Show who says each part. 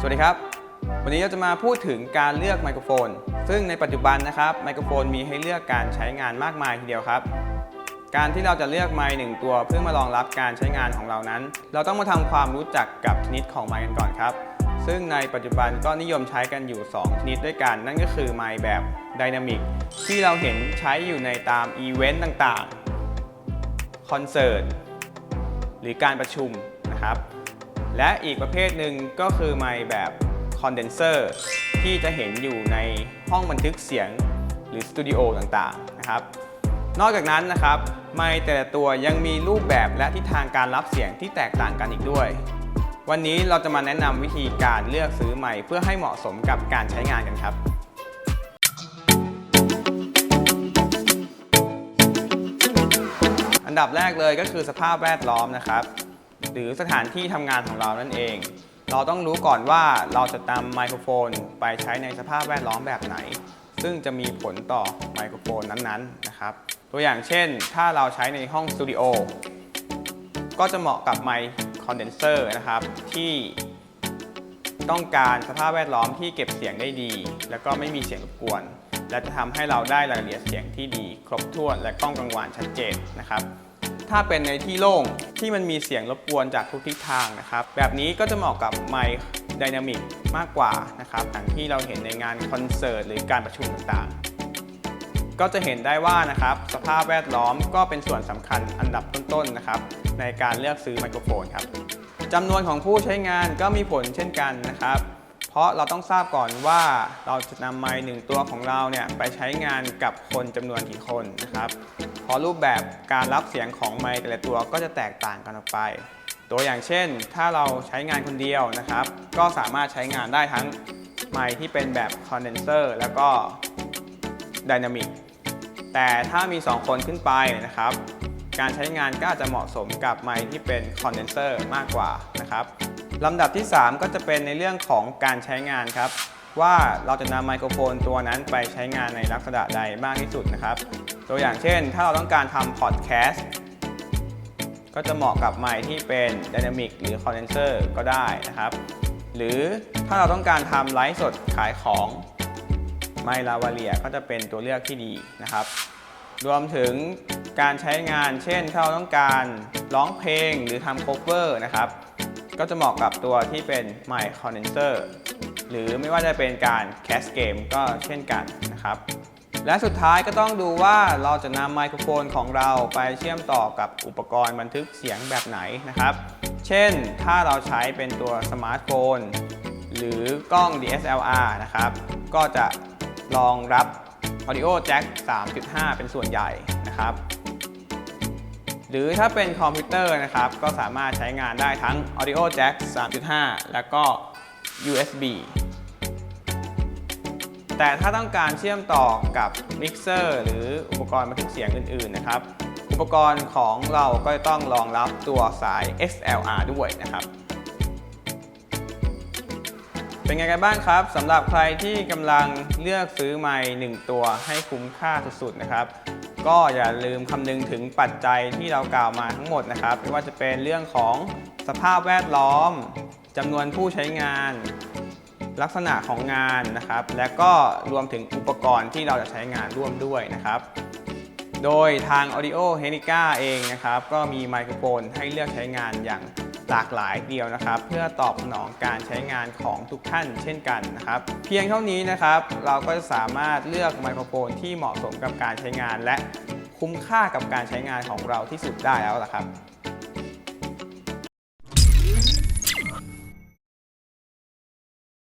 Speaker 1: สวัสดีครับ วันนี้เราจะมาพูดถึงการเลือกไมโครโฟน ซึ่งในปัจจุบันนะครับไมโครโฟนมีให้เลือกการใช้งานมากมายทีเดียวครับ การที่เราจะเลือกไมค์หนึ่งตัวเพื่อมารองรับการใช้งานของเรานั้น เราต้องมาทำความรู้จักกับชนิดของไมค์กันก่อนครับ ซึ่งในปัจจุบันก็นิยมใช้กันอยู่ 2 ชนิดด้วยกัน นั่นก็คือไมค์แบบไดนามิกที่เราเห็นใช้อยู่ในตามอีเวนต์ต่างๆคอนเสิร์ตหรือการประชุมนะครับ และอีกประเภทหนึ่งก็คือไมค์แบบคอนเดนเซอร์ที่จะเห็นอยู่ในห้องบันทึกเสียงหรือสตูดิโอต่างๆนะครับ นอกจากนั้นนะครับไมค์แต่ละตัวยังมีรูปแบบและทิศทางการรับเสียงที่แตกต่างกันอีกด้วย วันนี้เราจะมาแนะนำวิธีการเลือกซื้อไมค์เพื่อให้เหมาะสมกับการใช้งานกันครับอันดับแรกเลยก็คือสภาพแวดล้อมนะครับ หรือสถานที่ทำงานของเรานั่นเอง เราต้องรู้ก่อนว่าเราจะนำไมโครโฟนไปใช้ในสภาพแวดล้อมแบบไหน ซึ่งจะมีผลต่อไมโครโฟนนั้นๆนะครับ ตัวอย่างเช่น ถ้าเราใช้ในห้องสตูดิโอก็จะเหมาะกับไมค์คอนเดนเซอร์นะครับที่ต้องการสภาพแวดล้อมที่เก็บเสียงได้ดี แล้วก็ไม่มีเสียงรบกวน และจะทำให้เราได้รายละเอียดเสียงที่ดี ครบถ้วนและกล้องกังวานชัดเจนนะครับ ถ้าเป็นในที่โล่งที่มันมีเสียงรบกวนจากทุกทิศทางนะครับ แบบนี้ก็จะเหมาะกับไมค์ไดนามิกมากกว่านะครับอย่างที่เราเห็นในงานคอนเสิร์ตหรือการประชุมต่างๆ ก็จะเห็นได้ว่านะครับสภาพแวดล้อมก็เป็นส่วนสำคัญอันดับต้นๆนะครับในการเลือกซื้อไมโครโฟนครับจำนวนของผู้ใช้งานก็มีผลเช่นกันนะครับ ราะเราต้องทราบก่อนว่าเราจะนำไมค์หนึ่งตัวของเราเนี่ยไปใช้งานกับคนจำนวนกี่คนนะครับเพราะรูปแบบการรับเสียงของไมค์แต่ละตัวก็จะแตกต่างกันออกไป ตัวอย่างเช่น ถ้าเราใช้งานคนเดียวนะครับ ก็สามารถใช้งานได้ทั้งไมค์ที่เป็นแบบคอนเดนเซอร์แล้วก็ไดนามิกแต่ถ้ามี 2 คนขึ้นไปนะครับ การใช้งานก็อาจจะเหมาะสมกับไมค์ที่เป็นคอนเดนเซอร์มากกว่านะครับ ลำดับที่ 3 ก็จะเป็นในเรื่องของการใช้งานครับ ว่าเราจะนำไมโครโฟนตัวนั้นไปใช้งานในลักษณะใดมากที่สุดนะครับ ตัวอย่างเช่น ถ้าเราต้องการทำพอดแคสต์ก็จะเหมาะกับไมค์ที่เป็นไดนามิกหรือคอนเดนเซอร์ก็ได้นะครับ หรือถ้าเราต้องการทำไลฟ์สดขายของไมค์ลาวาเลียก็จะเป็นตัวเลือกที่ดีนะครับ รวมถึงการใช้งาน เช่น ถ้าเราต้องการร้องเพลงหรือทำโคเวอร์นะครับ ก็จะเหมาะกับตัวที่เป็นไมค์คอนเดนเซอร์หรือไม่ว่าจะเป็นการแคสเกมก็เช่นกันนะครับและสุดท้ายก็ต้องดูว่าเราจะนำไมโครโฟนของเราไปเชื่อมต่อกับอุปกรณ์บันทึกเสียงแบบไหนนะครับ เช่นถ้าเราใช้เป็นตัวสมาร์ทโฟน หรือกล้อง DSLR นะครับ ก็จะรองรับ Audio Jack 3.5 เป็นส่วนใหญ่นะครับ รือถ้าเป็นคอมพิวเตอร์นะครับ ก็สามารถใช้งานได้ทั้ง Audio Jack 3.5 แล้วก็ USB แต่ถ้าต้องการเชื่อมต่อกับมิกเซอร์หรืออุปกรณ์บันทึกเสียงอื่น ๆ นะครับ อุปกรณ์ของเราก็จะต้องรองรับตัวสาย XLR ด้วยนะครับ เป็นไงกันบ้างครับสำหรับใครที่กำลังเลือกซื้อไมค์หนึ่งตัวให้คุ้มค่าสุด ๆ นะครับ ก็อย่าลืมคำนึงถึงปัจจัยที่เรากล่าวมาทั้งหมดนะครับ ไม่ว่าจะเป็นเรื่องของสภาพแวดล้อมจำนวนผู้ใช้งาน ลักษณะของงานนะครับ และก็รวมถึงอุปกรณ์ที่เราจะใช้งานร่วมด้วยนะครับ โดยทาง Audio h e n i c a เองนะครับ ก็มีไมโครโฟนให้เลือกใช้งานอย่าง หลากหลายเดียวนะครับ เพื่อตอบสนองการใช้งานของทุกท่านเช่นกันนะครับ เพียงเท่านี้นะครับ เราก็จะสามารถเลือกไมโครโฟนที่เหมาะสมกับการใช้งาน และคุ้มค่ากับการใช้งานของเราที่สุดได้แล้วล่ะครับ